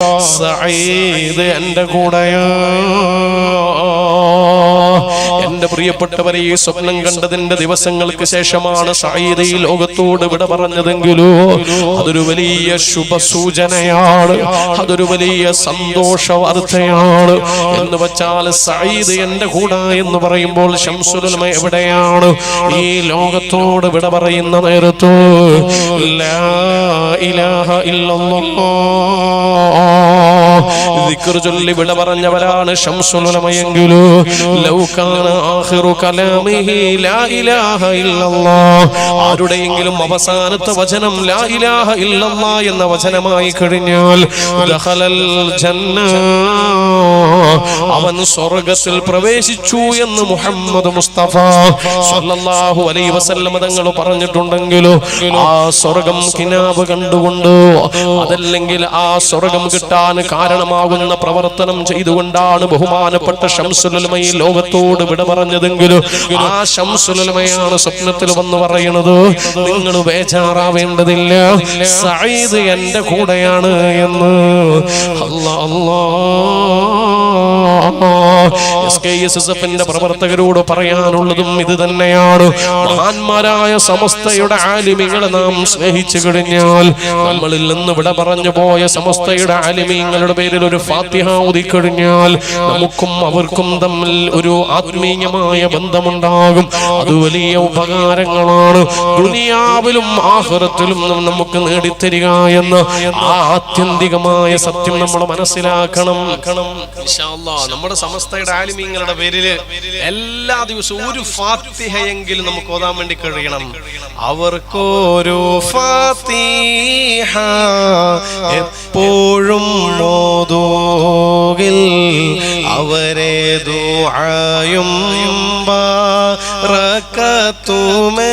സഈദ് എന്റെ കൂടെയോ എന്റെ പ്രിയപ്പെട്ടവരെ ഈ സ്വപ്നം കണ്ടതിന്റെ ദിവസങ്ങൾക്ക് ശേഷമാണ് സഈദ് ഈ ലോകത്തോട് വിട പറഞ്ഞതെങ്കിലോ അതൊരു വലിയ ശുഭസൂചനയാണ് അതൊരു വലിയ സന്തോഷ വാർത്തയാണ് എന്ന് വെച്ചാൽ സഈദ് എന്റെ കൂടെ എന്ന് പറയുമ്പോൾ ശംസുലമ എവിടെയാണ് ഈ ലോകത്തോട് വിട പറയുന്ന നേരത്ത്? ലാ ഇലാഹ ഇല്ലല്ലാഹ് ദിക്ർ ചൊല്ലി വിട പറഞ്ഞവരാണ് ആരുടെയെങ്കിലും അവസാനത്തെ വചനം ലാ എന്ന വചനമായി കഴിഞ്ഞാൽ ജന്ന അവൻ സ്വർഗത്തിൽ പ്രവേശിച്ചു എന്ന് മുഹമ്മദ് മുസ്തഫ സല്ലല്ലാഹു അലൈഹി വസല്ലം തങ്ങൾ പറഞ്ഞിട്ടുണ്ടെങ്കിലോ ആ സ്വർഗം കിനാബ് കണ്ടുകൊണ്ട്? അതല്ലെങ്കിൽ ആ സ്വർഗം കിട്ടാൻ കാരണമാകുന്ന പ്രവർത്തനം ചെയ്തുകൊണ്ടാണ് ബഹുമാനപ്പെട്ട ഷംസുലമയി ലോകത്തോട് വിട പറഞ്ഞതെങ്കിലും ആ ഷംസുലമയാണ് സ്വപ്നത്തിൽ വന്ന് പറയുന്നത് നിങ്ങൾ ബേജാറാവേണ്ടതില്ല. സയ്യിദ് എന്റെ കൂടെയാണ് എന്ന്. അല്ലാ അല്ലാ. എസ് കെ എസ് എസ് എഫിന്റെ പ്രവർത്തകരോട് പറയാനുള്ളതും ഇത് തന്നെയാണ്. മഹാന്മാരായ സമസ്തയുടെ ആലിമികളെ നാം സ്നേഹിച്ചു കഴിഞ്ഞാൽ നമ്മളിൽ നിന്ന് ഇവിടെ പറഞ്ഞു പോയ സമസ്തയുടെ ആലിമീങ്ങളുടെ പേരിൽ ഒരു ഫാത്തിഹ കഴിഞ്ഞാൽ നമുക്കും അവർക്കും തമ്മിൽ ഒരു ആത്മീയമായ ബന്ധമുണ്ടാകും. അത് വലിയ ഉപകാരങ്ങളാണ്. ദുനിയാവിലും ആഹ്റത്തിലും നമുക്ക് നേടിത്തരിക എന്ന് ആ ആത്യന്തികമായ സത്യം നമ്മൾ മനസ്സിലാക്കണം. നമ്മുടെ സമസ്തയുടെ ആലിമീങ്ങളുടെ പേരിൽ എല്ലാ ദിവസവും ഒരു ഫാത്തിഹയെങ്കിലും നമുക്ക് ഓതാൻ വേണ്ടി കഴിയണം. അവർക്കോരോ ഫാത്തിഹ എപ്പോഴും മോതോകിൽ അവരെ ദുആയും ബാറക്കത്തുമെത്തൂമേ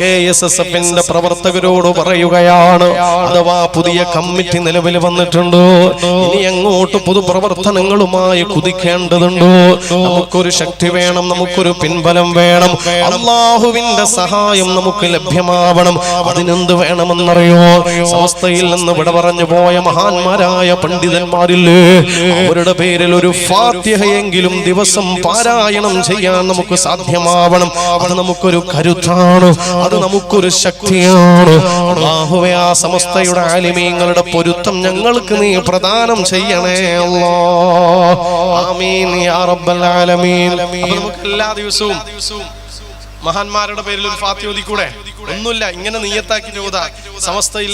കെ എസ് എസ് എഫിന്റെ പ്രവർത്തകരോട് പറയുകയാണ്. അഥവാ പുതിയ കമ്മിറ്റി നിലവിൽ വന്നിട്ടുണ്ടോ? ഇനി അങ്ങോട്ട് പൊതുപ്രവർത്തനങ്ങളുമായി കുതിക്കേണ്ടതുണ്ടോ? നമുക്കൊരു ശക്തി വേണം നമുക്കൊരു പിൻബലം വേണം. അള്ളാഹുവിന്റെ സഹായം നമുക്ക് ലഭ്യമാവണം. അതിനെന്ത് വേണമെന്നറിയോ? സമസ്തയിൽ നിന്ന് വിട പറഞ്ഞു പോയ മഹാന്മാരായ പണ്ഡിതന്മാരില്ലേ? അവരുടെ പേരിൽ ഒരു ഫാത്യഹയെങ്കിലും ദിവസം പാരായണം ചെയ്യാൻ നമുക്ക് സാധ്യമാവണം. അത് നമുക്കൊരു കരുത്താണ്. അത് നമുക്കൊരു ശക്തിയാണ്. അള്ളാഹുവേ ആ സമസ്തയുടെ ആലിമീങ്ങളുടെ പൊരുത്തം ഞങ്ങൾക്ക് നീ പ്രദാനം ചെയ്യണേ അല്ലാ ആമീൻ യാ റബ്ബൽ ആലമീൻ. നമുക്ക് എല്ലാ ദിവസവും മഹാന്മാരുടെ പേരിൽ ഒരു ഫാത്തി ഒന്നുമില്ല ഇങ്ങനെ നീയത്താക്കി ചോദ സമസ്തയിൽ